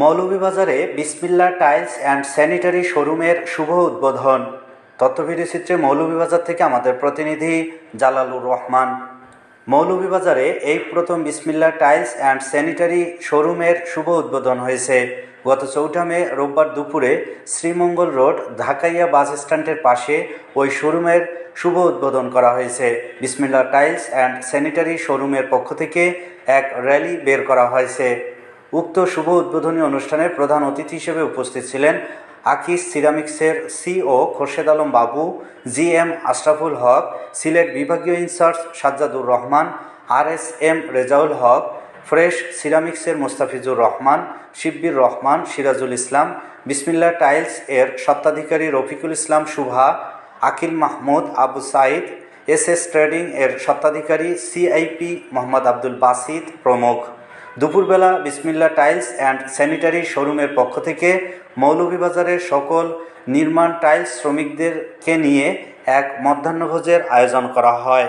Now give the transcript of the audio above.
মৌলভীবাজারে Bismillah tiles and sanitary শোরুমের শুভ উদ্বোধন। তথ্যভিডিওচিত্রে মৌলভীবাজার থেকে আমাদের প্রতিনিধি জালালুর রহমান। মৌলভীবাজারে এই প্রথম বিসমিল্লা টাইলস অ্যান্ড স্যানিটারি শোরুমের শুভ উদ্বোধন হয়েছে। গত চৌঠা মে রোববার দুপুরে শ্রীমঙ্গল রোড, ঢাকাইয়া বাস স্ট্যান্ডের পাশে ওই শোরুমের শুভ উদ্বোধন করা হয়েছে। বিসমিল্লা টাইলস অ্যান্ড স্যানিটারি শোরুমের পক্ষ থেকে এক র্যালি বের করা হয়েছে। উক্ত শুভ উদ্বোধনী অনুষ্ঠানে প্রধান অতিথি হিসেবে উপস্থিত ছিলেন আকিস সিরামিক্সের CEO Khorshed Alam Babu G M Ashraful Haq, Sylhet বিভাগীয় in charge Sajjadur Rahman R S M Rezaul Haq, fresh সিরামিক্সের Mustafizur Rahman, Shibbir Rahman, Sirajul Islam Bismillah tiles এর স্বত্বাধিকারী Rafiqul Islam Shuva, Akil Mahmud Abu Saeed S S trading এর স্বত্বাধিকারী সিআইপি মোহাম্মদ আব্দুল বাসিদ প্রমুখ। দুপুরবেলা বিসমিল্লা tiles and sanitary শোরুমের পক্ষ থেকে মৌলভীবাজারের সকল নির্মাণ টাইলস শ্রমিকদেরকে নিয়ে এক মধ্যাহ্নভোজের আয়োজন করা হয়।